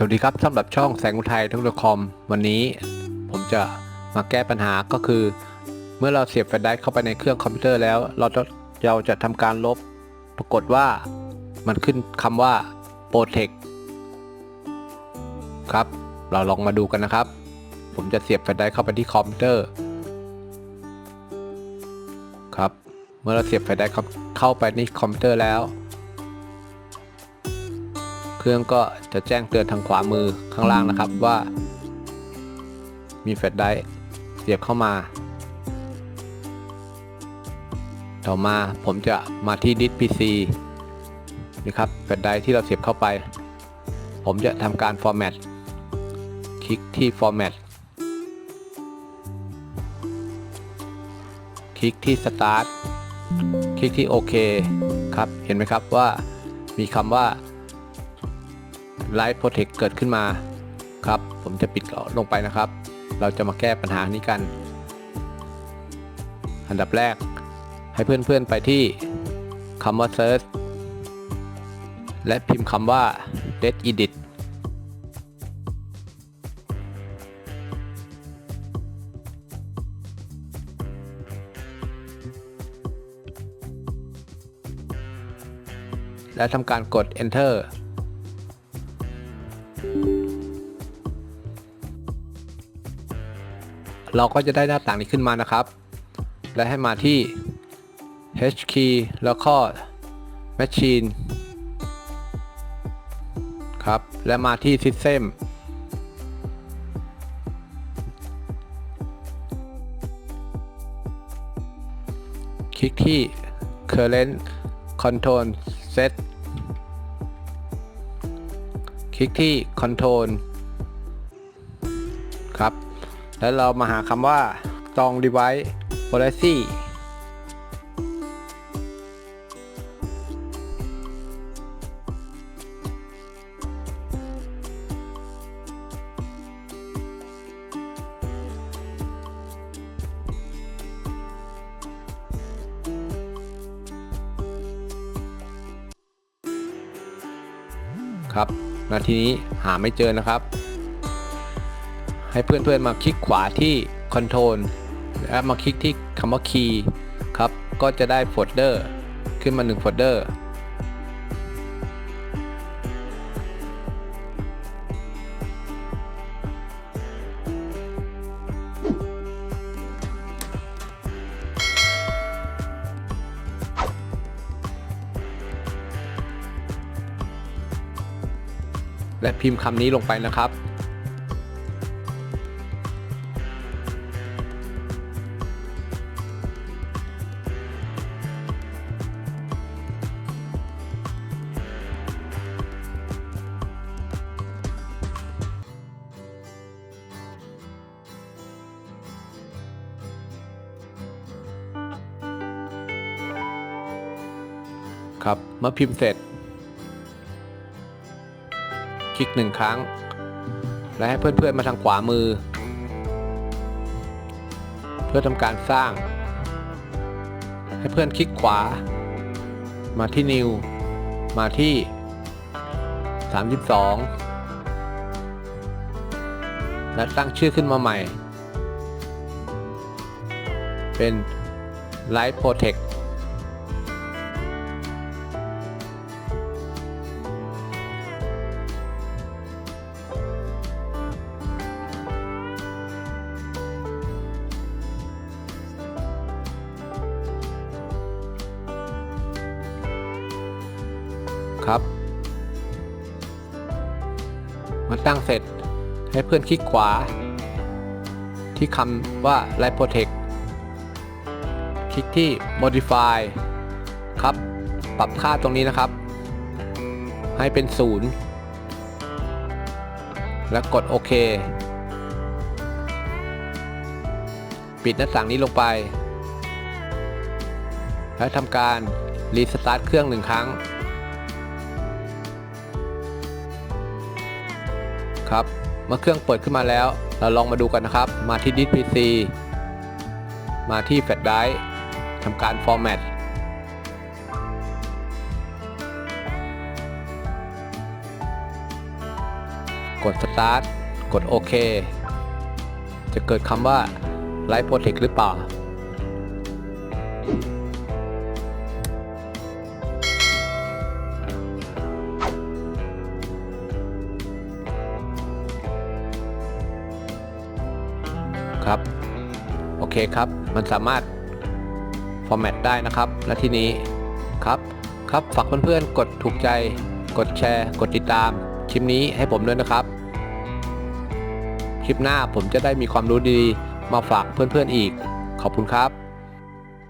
สวัสดีครับสำหรับช่องแสงอุทัยทคโนโลยีคอมวันนี้ ผมจะมาแก้ปัญหาก็คือ เมื่อเราเสียบแฟลชไดร์เข้าไปในเครื่องคอมพิวเตอร์แล้ว เราจะเราจะทำการลบ ปรากฏว่ามันขึ้นคำว่า Protect ครับ เราลองมาดูกันนะครับ ผมจะเสียบแฟลชไดร์เข้าไปที่คอมพิวเตอร์ครับ เมื่อเราเสียบแฟลชไดร์เข้าไปในคอมพิวเตอร์แล้ว เครื่องก็จะแจ้งเตือนทางขวามือข้างล่างนะครับว่า มีแฟลชไดรฟ์เสียบเข้ามาต่อมาผมจะมาที่ดิส PC นี่ครับแฟลชไดรฟ์ที่เราเสียบเข้าไป ผมจะทำการ format คลิกที่ format คลิกที่ start คลิกที่โอเคครับ เห็นไหมครับว่ามีคำว่า Light Protect เกิดขึ้นมาครับ ผมจะปิดลงไปนะครับ เราจะมาแก้ปัญหานี้กัน อันดับแรก ให้เพื่อนๆไปที่คำว่า Search และพิมพ์คำว่า Dead Edit และทำการกด Enter เราก็จะได้หน้าต่างนี้ขึ้นมานะครับ และให้มาที่ H key แล้วก็ Machine ครับ และมาที่ System คลิกที่ Current Control Set คลิกที่ Control ครับ แล้วเรามาหาคำว่าตอง device policy ครับนาทีนี้หาไม่เจอนะครับ ให้เพื่อนๆมาคลิกขวาที่ Control และมาคลิกที่คำว่า Key ครับก็จะได้โฟลเดอร์ขึ้นมา1โฟลเดอร์และพิมพ์คำนี้ลงไปนะครับ ครับเมื่อพิมพ์เสร็จ คลิกหนึ่งครั้ง และให้เพื่อนๆมาทางขวามือ เพื่อทำการสร้าง ให้เพื่อนคลิกขวา มาที่ New มาที่ 32 และตั้งชื่อขึ้นมาใหม่ เป็น Light Protect มาตั้งเสร็จ ให้เพื่อนคลิกขวา ที่คำว่า Light Protect คลิกที่ Modify ครับ ปรับค่าตรงนี้นะครับ ให้เป็น 0 แล้วกดโอเค ปิดหน้าต่างนี้ลงไป และทำการรีสตาร์ทเครื่องหนึ่งครั้ง ครับ เมื่อเครื่องเปิดขึ้นมาแล้ว เราลองมาดูกันนะครับ มาที่ดิส PC มาที่แฟลชไดรฟ์ทำการ Format คกด start กดโอเค จะเกิดคำว่า Light Protect หรือเปล่า ครับ โอเคครับ มันสามารถฟอร์แมตได้นะครับ และทีนี้ครับครับฝากเพื่อนๆ กดถูกใจ กดแชร์ กดติดตามคลิปนี้ให้ผมด้วยนะครับ คลิปหน้าผมจะได้มีความรู้ดีๆมาฝากเพื่อนๆอีก ขอบคุณครับ